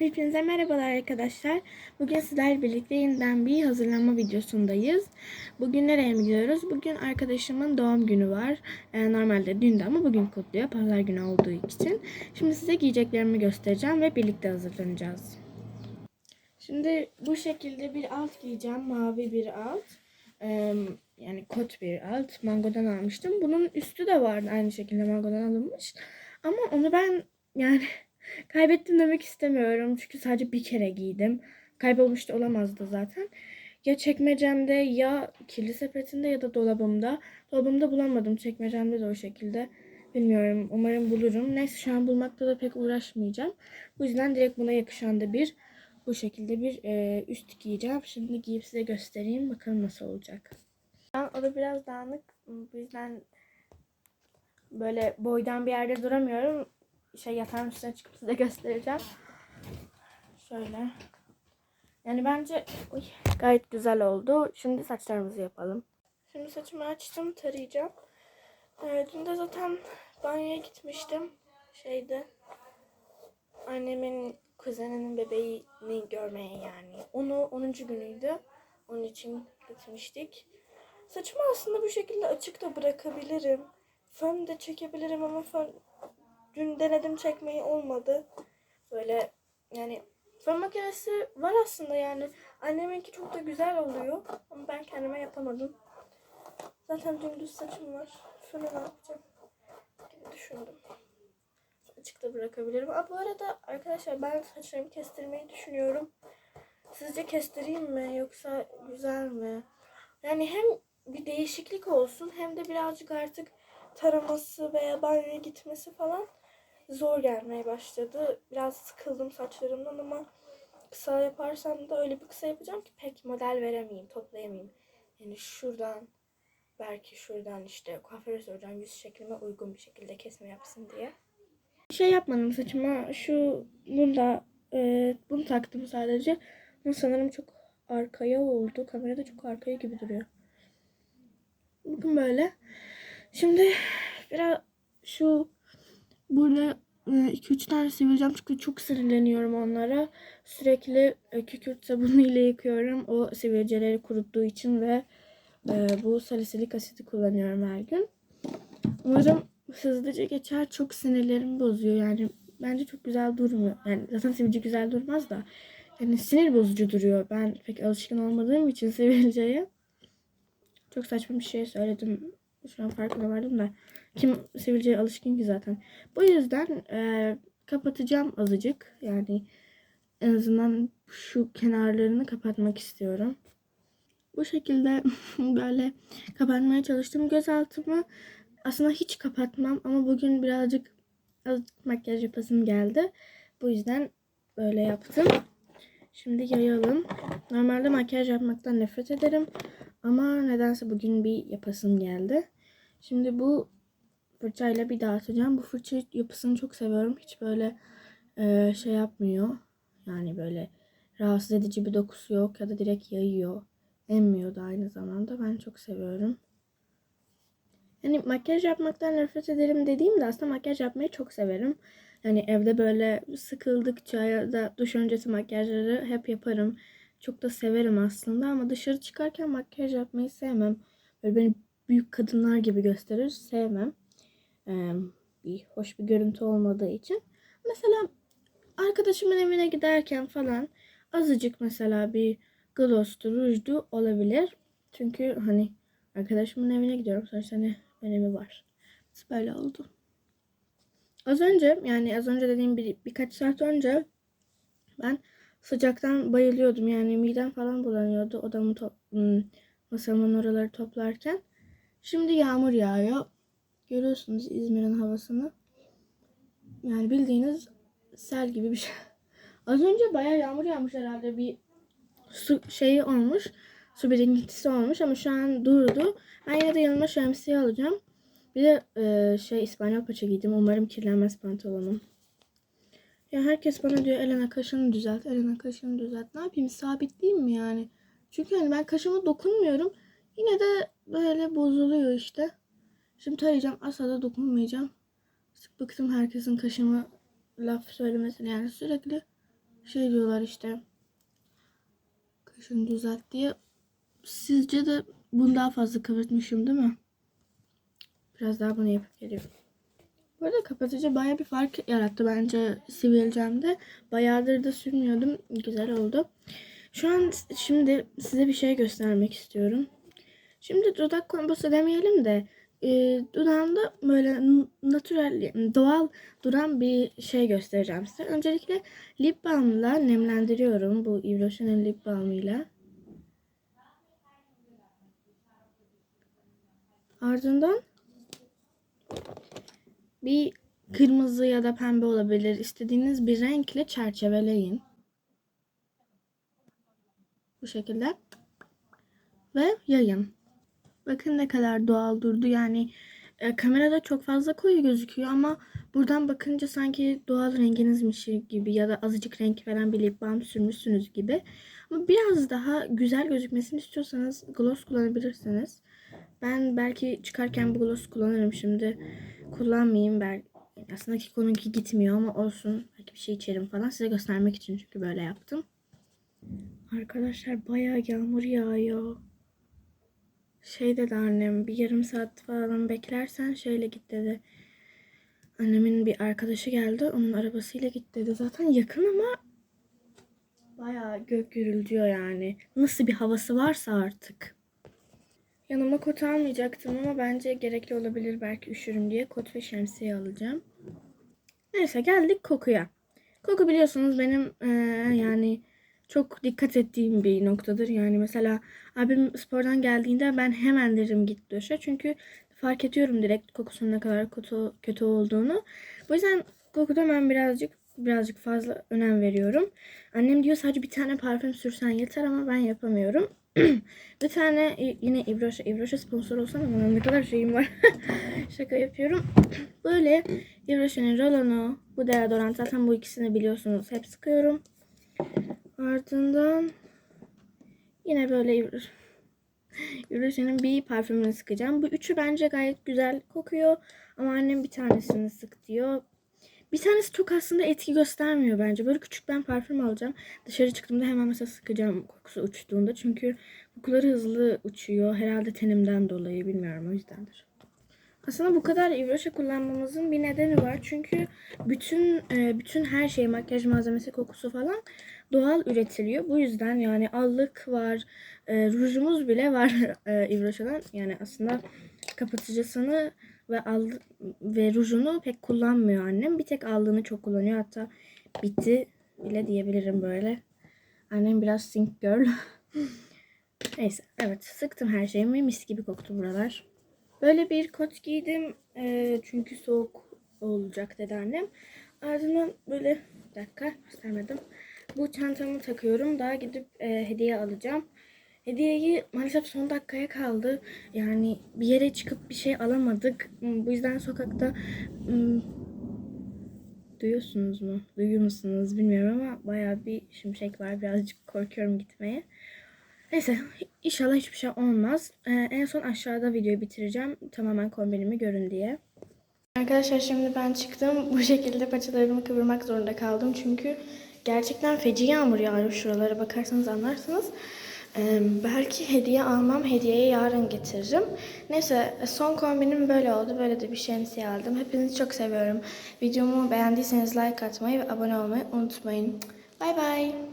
Hepinize merhabalar arkadaşlar. Bugün sizlerle birlikte yeniden bir hazırlanma videosundayız. Bugün nereye gidiyoruz? Bugün arkadaşımın doğum günü var. Ee, normalde dündü ama bugün kutluyor. Pazar günü olduğu için. Şimdi size giyeceklerimi göstereceğim ve birlikte hazırlanacağız. Şimdi bu şekilde bir alt giyeceğim. Mavi bir alt. Ee, yani kot bir alt. Mango'dan almıştım. Bunun üstü de vardı aynı şekilde Mango'dan alınmış. Ama onu ben yani kaybettim demek istemiyorum. Çünkü sadece bir kere giydim. Kaybolmuş da olamazdı zaten. Ya çekmecemde ya kirli sepetinde ya da dolabımda. Dolabımda bulamadım. Çekmecemde de o şekilde. Bilmiyorum. Umarım bulurum. Neyse şu an bulmakta da pek uğraşmayacağım. Bu yüzden direkt buna yakışan da bir bu şekilde bir e, üst giyeceğim. Şimdi giyip size göstereyim. Bakalım nasıl olacak. O da biraz dağınık. Bu yüzden böyle boydan bir yerde duramıyorum. Şey yatağın üstüne çıkıp size göstereceğim. Şöyle. Yani bence uy, gayet güzel oldu. Şimdi saçlarımızı yapalım. Şimdi saçımı açtım, tarayacağım. Ee, dün de zaten banyoya gitmiştim. Şeyde annemin kuzeninin bebeğini görmeye yani. Onu 10. günüydü. Onun için gitmiştik. Saçımı aslında bu şekilde açık da bırakabilirim. Fön de çekebilirim ama fön dün denedim çekmeyi olmadı. Böyle yani fön makinesi var aslında yani. Anneminki çok da güzel oluyor. Ama ben kendime yapamadım. Zaten dümdüz saçım var. Fönü ne yapacağım? gibi düşündüm. Açıkta bırakabilirim. Aa, bu arada arkadaşlar ben saçlarımı kestirmeyi düşünüyorum. Sizce kestireyim mi yoksa güzel mi? Yani hem bir değişiklik olsun hem de birazcık artık taraması veya banyoya gitmesi falan zor gelmeye başladı. Biraz sıkıldım saçlarımdan ama kısa yaparsam da öyle bir kısa yapacağım ki pek model veremeyeyim, toplayamayayım. Yani şuradan belki şuradan işte kuaföre soracağım yüz şeklime uygun bir şekilde kesme yapsın diye. Şey yapmadım saçıma. Şu bunu da e, bunu taktım sadece. Ama sanırım çok arkaya oldu. Kamerada çok arkaya gibi duruyor. Bakın böyle. Şimdi biraz şu burada 2-3 tane sivilcem çünkü çok sinirleniyorum onlara. Sürekli e, kükürt sabunu ile yıkıyorum. O sivilceleri kuruttuğu için ve e, bu salisilik asiti kullanıyorum her gün. Umarım hızlıca geçer. Çok sinirlerimi bozuyor. Yani bence çok güzel durmuyor. Yani zaten sivilce güzel durmaz da. Yani sinir bozucu duruyor. Ben pek alışkın olmadığım için sivilceye. Çok saçma bir şey söyledim. Şu an farkına vardım da. Kim sivilceye alışkın ki zaten. Bu yüzden e, kapatacağım azıcık. Yani en azından şu kenarlarını kapatmak istiyorum. Bu şekilde böyle kapatmaya çalıştım. Göz altımı aslında hiç kapatmam ama bugün birazcık azıcık makyaj yapasım geldi. Bu yüzden böyle yaptım. Şimdi yayalım. Normalde makyaj yapmaktan nefret ederim. Ama nedense bugün bir yapasım geldi. Şimdi bu fırçayla bir dağıtacağım. Bu fırça yapısını çok seviyorum. Hiç böyle e, şey yapmıyor. Yani böyle rahatsız edici bir dokusu yok ya da direkt yayıyor. Emmiyor da aynı zamanda. Ben çok seviyorum. Yani makyaj yapmaktan nefret ederim dediğimde aslında makyaj yapmayı çok severim. Yani evde böyle sıkıldıkça ya da duş öncesi makyajları hep yaparım. Çok da severim aslında ama dışarı çıkarken makyaj yapmayı sevmem. Böyle beni büyük kadınlar gibi gösterir. Sevmem. Ee, bir hoş bir görüntü olmadığı için. Mesela arkadaşımın evine giderken falan azıcık mesela bir gloss'tu, rujdu olabilir. Çünkü hani arkadaşımın evine gidiyorum. Sonuçta hani önemi var. Böyle oldu. Az önce yani az önce dediğim bir, birkaç saat önce ben sıcaktan bayılıyordum. Yani midem falan bulanıyordu odamı hmm, masamın oraları toplarken. Şimdi yağmur yağıyor. Görüyorsunuz İzmir'in havasını. Yani bildiğiniz sel gibi bir şey. Az önce bayağı yağmur yağmış herhalde bir su şeyi olmuş. Su birikintisi olmuş ama şu an durdu. Ben yine de yanıma şemsiye alacağım. Bir de e, şey İspanyol paça giydim. Umarım kirlenmez pantolonum. Ya herkes bana diyor Elena kaşını düzelt, Elena kaşını düzelt. Ne yapayım sabitleyeyim mi yani? Çünkü hani ben kaşıma dokunmuyorum. Yine de böyle bozuluyor işte. Şimdi tarayacağım. Asla da dokunmayacağım. Sık bıktım herkesin kaşıma laf söylemesine. Yani sürekli Şey diyorlar işte. Kaşını düzelt diye. Sizce de bunu daha fazla kıvırtmışım değil mi? Biraz daha bunu yapıp geliyorum. Bu arada kapatıcı baya bir fark yarattı bence sivilcemde. Bayağıdır da sürmüyordum. Güzel oldu. Şu an şimdi size bir şey göstermek istiyorum. Şimdi dudak kombosu demeyelim de e, dudağımda böyle natürel doğal duran bir şey göstereceğim size. Öncelikle lip balmla nemlendiriyorum bu Yves lip balmıyla. Ardından bir kırmızı ya da pembe olabilir. İstediğiniz bir renkle çerçeveleyin. Bu şekilde. Ve yayın. Bakın ne kadar doğal durdu. Yani e, kamerada çok fazla koyu gözüküyor ama buradan bakınca sanki doğal renginizmiş gibi ya da azıcık renk veren bir lip balm sürmüşsünüz gibi. Ama biraz daha güzel gözükmesini istiyorsanız gloss kullanabilirsiniz. Ben belki çıkarken bu gloss kullanırım şimdi. Kullanmayayım belki. Aslında Kiko'nunki gitmiyor ama olsun. Belki bir şey içerim falan. Size göstermek için çünkü böyle yaptım. Arkadaşlar bayağı yağmur yağıyor. Şey dedi annem bir yarım saat falan beklersen şeyle git dedi. Annemin bir arkadaşı geldi. Onun arabasıyla git dedi. Zaten yakın ama bayağı gök gürültüyor yani. Nasıl bir havası varsa artık. Yanıma kot almayacaktım ama bence gerekli olabilir belki üşürüm diye kot ve şemsiye alacağım. Neyse geldik kokuya. Koku biliyorsunuz benim eee, yani çok dikkat ettiğim bir noktadır. Yani mesela abim spordan geldiğinde ben hemen derim git duşa. Çünkü fark ediyorum direkt kokusunun ne kadar kötü, kötü olduğunu. Bu yüzden kokuda ben birazcık birazcık fazla önem veriyorum. Annem diyor sadece bir tane parfüm sürsen yeter ama ben yapamıyorum. bir tane yine İbroş'a, İbroş'a sponsor olsana bana ne kadar şeyim var. Şaka yapıyorum. Böyle İbroş'un Rolon'u, bu deodorant zaten bu ikisini biliyorsunuz. Hep sıkıyorum. Ardından yine böyle İbroş- İbroş'un bir parfümünü sıkacağım. Bu üçü bence gayet güzel kokuyor. Ama annem bir tanesini sık diyor. Bir tanesi çok aslında etki göstermiyor bence. Böyle küçük ben parfüm alacağım. Dışarı çıktığımda hemen mesela sıkacağım kokusu uçtuğunda. Çünkü kokuları hızlı uçuyor. Herhalde tenimden dolayı bilmiyorum o yüzdendir. Aslında bu kadar Ivroş'a kullanmamızın bir nedeni var. Çünkü bütün e, bütün her şey makyaj malzemesi kokusu falan doğal üretiliyor. Bu yüzden yani allık var, e, rujumuz bile var e, Ivroş'dan. Yani aslında kapatıcısını ve al ve rujunu pek kullanmıyor annem. Bir tek allığını çok kullanıyor. Hatta bitti bile diyebilirim böyle. Annem biraz sink girl. Neyse evet sıktım her şeyimi mis gibi koktu buralar. Böyle bir kot giydim eee, çünkü soğuk olacak dedi annem. Ardından böyle bir dakika göstermedim. Bu çantamı takıyorum. Daha gidip eee, hediye alacağım. Hediyeyi maalesef son dakikaya kaldı. Yani bir yere çıkıp bir şey alamadık. Hmm, Bu yüzden sokakta hmm, duyuyorsunuz mu? Duyuyor musunuz bilmiyorum ama bayağı bir şimşek var. Birazcık korkuyorum gitmeye. Neyse inşallah hiçbir şey olmaz. Ee, en son aşağıda videoyu bitireceğim. Tamamen kombinimi görün diye. Arkadaşlar şimdi ben çıktım. Bu şekilde paçalarımı kıvırmak zorunda kaldım. Çünkü gerçekten feci yağmur yağıyor şuralara bakarsanız anlarsınız. Ee, belki hediye almam. Hediyeyi yarın getiririm. Neyse son kombinim böyle oldu. Böyle de bir şemsiye aldım. Hepinizi çok seviyorum. Videomu beğendiyseniz like atmayı ve abone olmayı unutmayın. Bay bay.